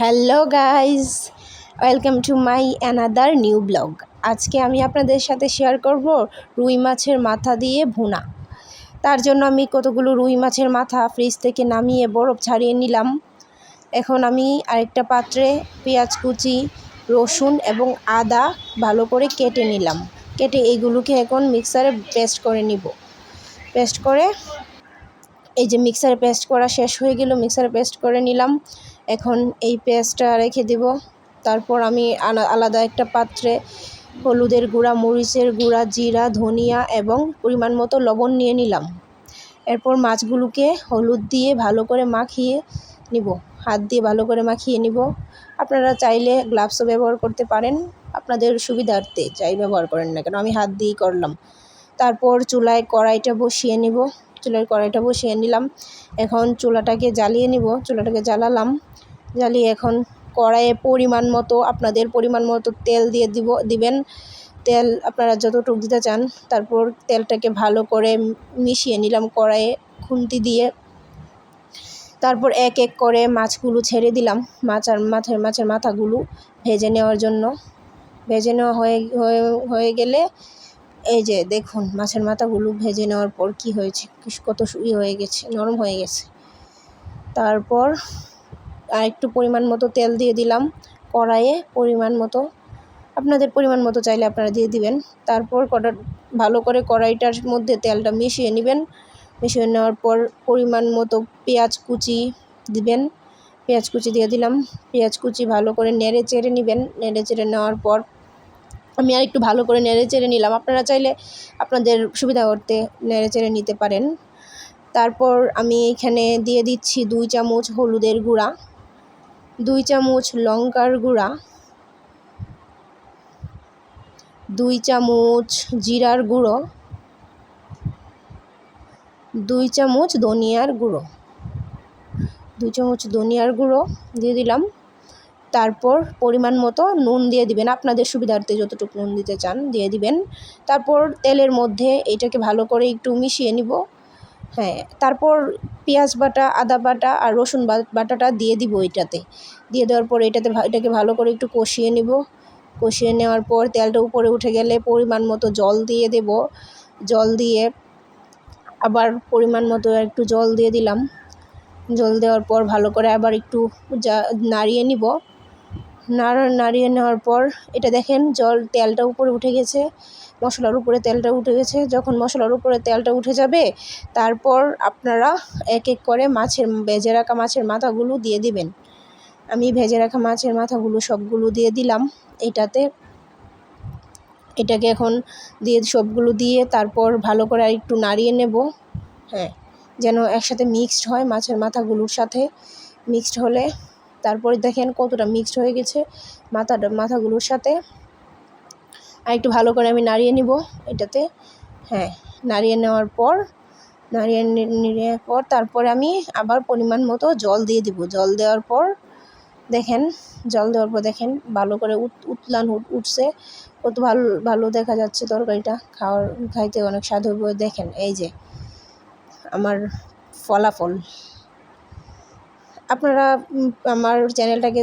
Hello guys welcome to my another new blog. আজকে আমি আপনাদের সাথে শেয়ার করব রুই মাছের মাথা দিয়ে ভুনা। তার জন্য আমি কতগুলো রুই মাছের মাথা ফ্রিজ থেকে নামিয়ে বরফ ছাড়িয়ে নিলাম। এখন আমি আরেকটা পাত্রে পেঁয়াজ কুচি, রসুন এবং আদা ভালো করে কেটে নিলাম। কেটে এইগুলোকে এখন মিক্সারে পেস্ট করে নিব। পেস্ট করে, এই যে মিক্সারে পেস্ট করা শেষ হয়ে গেল মিক্সারে পেস্ট করে নিলাম। এখন এই পেস্টটা রেখে দেব। তারপর আমি আলাদা একটা পাত্রে হলুদের গুঁড়া, মরিচের গুঁড়া, জিরা, ধনিয়া এবং পরিমাণ মতো লবণ নিয়ে নিলাম। এরপর মাছগুলোকে হলুদ দিয়ে ভালো করে মাখিয়ে নিব। হাত দিয়ে ভালো করে মাখিয়ে নিব। আপনারা চাইলে গ্লাভসও ব্যবহার করতে পারেন। আপনাদের সুবিধার্থে চাই ব্যবহার করেন না কেন, আমি হাত দিয়েই করলাম। তারপর চুলায় কড়াইটা বসিয়ে নিব। চুলার কড়াইটা বসিয়ে নিলাম। এখন চুলাটাকে জ্বালিয়ে নিব। চুলাটাকে জ্বালালাম। জ্বালিয়ে এখন কড়াইয়ে পরিমাণ মতো আপনাদের পরিমাণ মতো তেল দিয়ে দিব, দিবেন। তেল আপনারা যতটুকু দিতে চান, তারপর তেলটাকে ভালো করে মিশিয়ে নিলাম কড়াইয়ে খুন্তি দিয়ে। তারপর এক এক করে মাছগুলো ছেড়ে দিলাম মাছ আর মাছের মাছের মাথাগুলো ভেজে নেওয়ার জন্য। ভেজে নেওয়া হয়ে হয়ে গেলে এই যে দেখুন, মাছের মাথাগুলো ভেজে নেওয়ার পর কি হয়েছে কত ই হয়ে গেছে, নরম হয়ে গেছে। তারপর আর একটু পরিমাণ মতো তেল দিয়ে দিলাম, কড়াইয়ে পরিমাণ মতো, আপনাদের পরিমাণ মতো চাইলে আপনারা দিয়ে দিবেন। তারপর কটা ভালো করে কড়াইটার মধ্যে তেলটা মিশিয়ে নেবেন। মিশিয়ে নেওয়ার পর পরিমাণ মতো পেঁয়াজ কুচি দিবেন। পেঁয়াজ কুচি দিয়ে দিলাম। পেঁয়াজ কুচি ভালো করে নেড়ে চেড়ে নেবেন। নেড়ে চেড়ে নেওয়ার পর আমি আর একটু ভালো করে নেড়ে চেড়ে নিলাম। আপনারা চাইলে আপনাদের সুবিধা করতে নেড়ে চেড়ে নিতে পারেন। তারপর আমি এখানে দিয়ে দিচ্ছি দুই চামচ হলুদের গুঁড়া, দুই চামচ লঙ্কার গুঁড়া, দুই চামচ জিরার গুঁড়ো, দুই চামচ ধনিয়ার গুঁড়ো, দুই চামচ ধনিয়ার গুঁড়ো দিয়ে দিলাম। তারপর পরিমাণ মতো নুন দিয়ে দিবেন। আপনাদের সুবিধার্থে যতটুকু নুন দিতে চান দিয়ে দিবেন। তারপর তেলের মধ্যে এটাকে ভালো করে একটু মিশিয়ে নিব। হ্যাঁ তারপর পেঁয়াজ বাটা, আদা বাটা আর রসুন বাটাটা দিয়ে দিব এটাতে। দিয়ে দেওয়ার পর এটাতে এটাকে ভালো করে একটু কষিয়ে নিব। কষিয়ে নেওয়ার পর তেলটা উপরে উঠে গেলে পরিমাণ মতো জল দিয়ে দেব। জল দিয়ে আবার পরিমাণ মতো একটু জল দিয়ে দিলাম। জল দেওয়ার পর ভালো করে আবার একটু যা, নাড়িয়ে নিব। নাড়া, নাড়িয়ে নেওয়ার পর এটা দেখেন, জল তেলটা উপরে উঠে গেছে, মশলার উপরে তেলটা উঠে গেছে। যখন মশলার উপরে তেলটা উঠে যাবে, তারপর আপনারা এক এক করে মাছের, ভেজে রাখা মাছের মাথাগুলো দিয়ে দিবেন। আমি ভেজে রাখা মাছের মাথাগুলো সবগুলো দিয়ে দিলাম। এটাতে, এটাকে এখন দিয়ে সবগুলো দিয়ে তারপর ভালো করে আর একটু নাড়িয়ে নেব। হ্যাঁ যেন একসাথে মিক্সড হয় মাছের মাথাগুলোর সাথে। মিক্সড হলে তারপরে দেখেন কতটা মিক্সড হয়ে গেছে মাথাটা মাথাগুলোর সাথে। আর একটু ভালো করে আমি নাড়িয়ে নিব এটাতে। হ্যাঁ নাড়িয়ে নেওয়ার পর, নাড়িয়ে নেওয়ার পর তারপরে আমি আবার পরিমাণ মতো জল দিয়ে দিব। জল দেওয়ার পর দেখেন, জল দেওয়ার পর দেখেন ভালো করে উতলান উঠছে। কত ভালো ভালো দেখা যাচ্ছে তরকারিটা। খাওয়ার, খাইতে অনেক স্বাদ হবে। দেখেন, এই যে আমার ফলাফল। আপনারা আমার চ্যানেলটাকে